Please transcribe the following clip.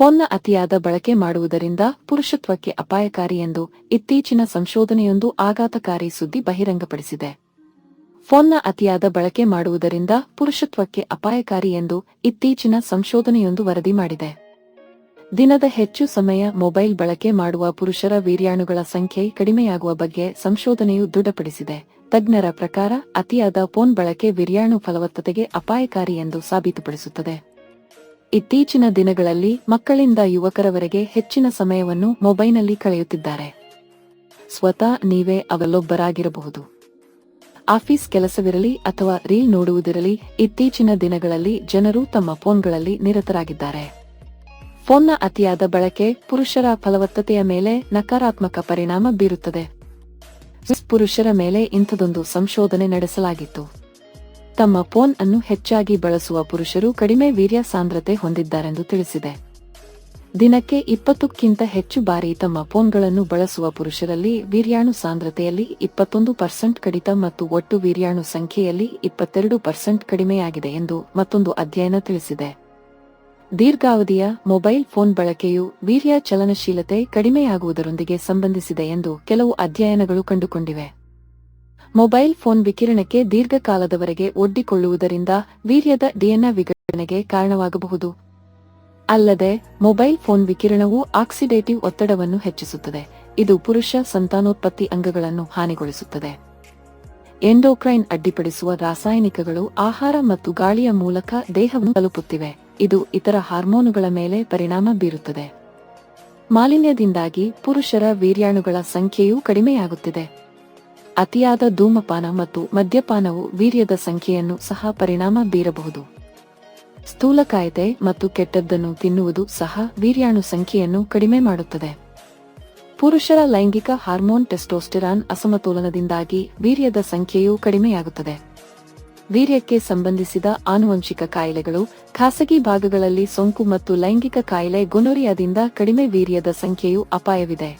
ಫೋನ್ನ ಅತಿಯಾದ ಬಳಕೆ ಮಾಡುವುದರಿಂದ ಪುರುಷತ್ವಕ್ಕೆ ಅಪಾಯಕಾರಿ ಎಂದು ಇತ್ತೀಚಿನ ಸಂಶೋಧನೆಯೊಂದು ಆಘಾತಕಾರಿ ಸುದ್ದಿ ಬಹಿರಂಗಪಡಿಸಿದೆ. ಫೋನ್ನ ಅತಿಯಾದ ಬಳಕೆ ಮಾಡುವುದರಿಂದ ಪುರುಷತ್ವಕ್ಕೆ ಅಪಾಯಕಾರಿ ಎಂದು ಇತ್ತೀಚಿನ ಸಂಶೋಧನೆಯೊಂದು ವರದಿ ಮಾಡಿದೆ. ದಿನದ ಹೆಚ್ಚು ಸಮಯ ಮೊಬೈಲ್ ಬಳಕೆ ಮಾಡುವ ಪುರುಷರ ವೀರ್ಯಾಣುಗಳ ಸಂಖ್ಯೆ ಕಡಿಮೆಯಾಗುವ ಬಗ್ಗೆ ಸಂಶೋಧನೆಯು ದೃಢಪಡಿಸಿದೆ. ತಜ್ಞರ ಪ್ರಕಾರ ಅತಿಯಾದ ಫೋನ್ ಬಳಕೆ ವೀರ್ಯಾಣು ಫಲವತ್ತತೆಗೆ ಅಪಾಯಕಾರಿ ಎಂದು ಸಾಬೀತುಪಡಿಸುತ್ತದೆ. ಇತ್ತೀಚಿನ ದಿನಗಳಲ್ಲಿ ಮಕ್ಕಳಿಂದ ಯುವಕರವರೆಗೆ ಹೆಚ್ಚಿನ ಸಮಯವನ್ನು ಮೊಬೈಲ್ನಲ್ಲಿ ಕಳೆಯುತ್ತಿದ್ದಾರೆ. ಸ್ವತಃ ನೀವೇ ಅವಲೊಬ್ಬರಾಗಿರಬಹುದು. ಆಫೀಸ್ ಕೆಲಸವಿರಲಿ ಅಥವಾ ರೀಲ್ ನೋಡುವುದಿರಲಿ, ಇತ್ತೀಚಿನ ದಿನಗಳಲ್ಲಿ ಜನರು ತಮ್ಮ ಫೋನ್ಗಳಲ್ಲಿ ನಿರತರಾಗಿದ್ದಾರೆ. ಫೋನ್ನ ಅತಿಯಾದ ಬಳಕೆ ಪುರುಷರ ಫಲವತ್ತತೆಯ ಮೇಲೆ ನಕಾರಾತ್ಮಕ ಪರಿಣಾಮ ಬೀರುತ್ತದೆ. ಪುರುಷರ ಮೇಲೆ ಇಂಥದೊಂದು ಸಂಶೋಧನೆ ನಡೆಸಲಾಗಿತ್ತು. ತಮ್ಮ ಫೋನ್ ಅನ್ನು ಹೆಚ್ಚಾಗಿ ಬಳಸುವ ಪುರುಷರು ಕಡಿಮೆ ವೀರ್ಯ ಸಾಂದ್ರತೆ ಹೊಂದಿದ್ದಾರೆಂದು ತಿಳಿಸಿದೆ. ದಿನಕ್ಕೆ ಇಪ್ಪತ್ತಕ್ಕಿಂತ ಹೆಚ್ಚು ಬಾರಿ ತಮ್ಮ ಫೋನ್ಗಳನ್ನು ಬಳಸುವ ಪುರುಷರಲ್ಲಿ ವೀರ್ಯಾಣು ಸಾಂದ್ರತೆಯಲ್ಲಿ ಇಪ್ಪತ್ತೊಂದು ಪರ್ಸೆಂಟ್ ಕಡಿತ ಮತ್ತು ಒಟ್ಟು ವೀರ್ಯಾಣು ಸಂಖ್ಯೆಯಲ್ಲಿ ಇಪ್ಪತ್ತೆರಡು ಪರ್ಸೆಂಟ್ ಕಡಿಮೆಯಾಗಿದೆ ಎಂದು ಮತ್ತೊಂದು ಅಧ್ಯಯನ ತಿಳಿಸಿದೆ. ದೀರ್ಘಾವಧಿಯ ಮೊಬೈಲ್ ಫೋನ್ ಬಳಕೆಯು ವೀರ್ಯ ಚಲನಶೀಲತೆ ಕಡಿಮೆಯಾಗುವುದರೊಂದಿಗೆ ಸಂಬಂಧಿಸಿದೆ ಎಂದು ಕೆಲವು ಅಧ್ಯಯನಗಳು ಕಂಡುಕೊಂಡಿವೆ. ಮೊಬೈಲ್ ಫೋನ್ ವಿಕಿರಣಕ್ಕೆ ದೀರ್ಘಕಾಲದವರೆಗೆ ಒಡ್ಡಿಕೊಳ್ಳುವುದರಿಂದ ವೀರ್ಯದ ಡಿಎನ್ಎ ವಿಘಟನೆಗೆ ಕಾರಣವಾಗಬಹುದು. ಅಲ್ಲದೆ, ಮೊಬೈಲ್ ಫೋನ್ ವಿಕಿರಣವು ಆಕ್ಸಿಡೇಟಿವ್ ಒತ್ತಡವನ್ನು ಹೆಚ್ಚಿಸುತ್ತದೆ. ಇದು ಪುರುಷ ಸಂತಾನೋತ್ಪತ್ತಿ ಅಂಗಗಳನ್ನು ಹಾನಿಗೊಳಿಸುತ್ತದೆ. ಎಂಡೋಕ್ರೈನ್ ಅಡ್ಡಿಪಡಿಸುವ ರಾಸಾಯನಿಕಗಳು ಆಹಾರ ಮತ್ತು ಗಾಳಿಯ ಮೂಲಕ ದೇಹವನ್ನು ತಲುಪುತ್ತಿವೆ. ಇದು ಇತರ ಹಾರ್ಮೋನುಗಳ ಮೇಲೆ ಪರಿಣಾಮ ಬೀರುತ್ತದೆ. ಮಾಲಿನ್ಯದಿಂದಾಗಿ ಪುರುಷರ ವೀರ್ಯಾಣುಗಳ ಸಂಖ್ಯೆಯೂ ಕಡಿಮೆಯಾಗುತ್ತಿದೆ. ಅತಿಯಾದ ಧೂಮಪಾನ ಮತ್ತು ಮದ್ಯಪಾನವು ವೀರ್ಯದ ಸಂಖ್ಯೆಯನ್ನು ಸಹ ಪರಿಣಾಮ ಬೀರಬಹುದು. ಸ್ಥೂಲಕಾಯತೆ ಮತ್ತು ಕೆಟ್ಟದ್ದನ್ನು ತಿನ್ನುವುದು ಸಹ ವೀರ್ಯಾಣು ಸಂಖ್ಯೆಯನ್ನು ಕಡಿಮೆ ಮಾಡುತ್ತದೆ. ಪುರುಷರ ಲೈಂಗಿಕ ಹಾರ್ಮೋನ್ ಟೆಸ್ಟೋಸ್ಟೆರಾನ್ ಅಸಮತೋಲನದಿಂದಾಗಿ ವೀರ್ಯದ ಸಂಖ್ಯೆಯೂ ಕಡಿಮೆಯಾಗುತ್ತದೆ. ವೀರ್ಯಕ್ಕೆ ಸಂಬಂಧಿಸಿದ ಆನುವಂಶಿಕ ಕಾಯಿಲೆಗಳು ಖಾಸಗಿ ಭಾಗಗಳಲ್ಲಿ ಸೋಂಕು ಮತ್ತು ಲೈಂಗಿಕ ಕಾಯಿಲೆ ಗೊನೋರಿಯಾದಿಂದ ಕಡಿಮೆ ವೀರ್ಯದ ಸಂಖ್ಯೆಯೂ ಅಪಾಯವಿದೆ.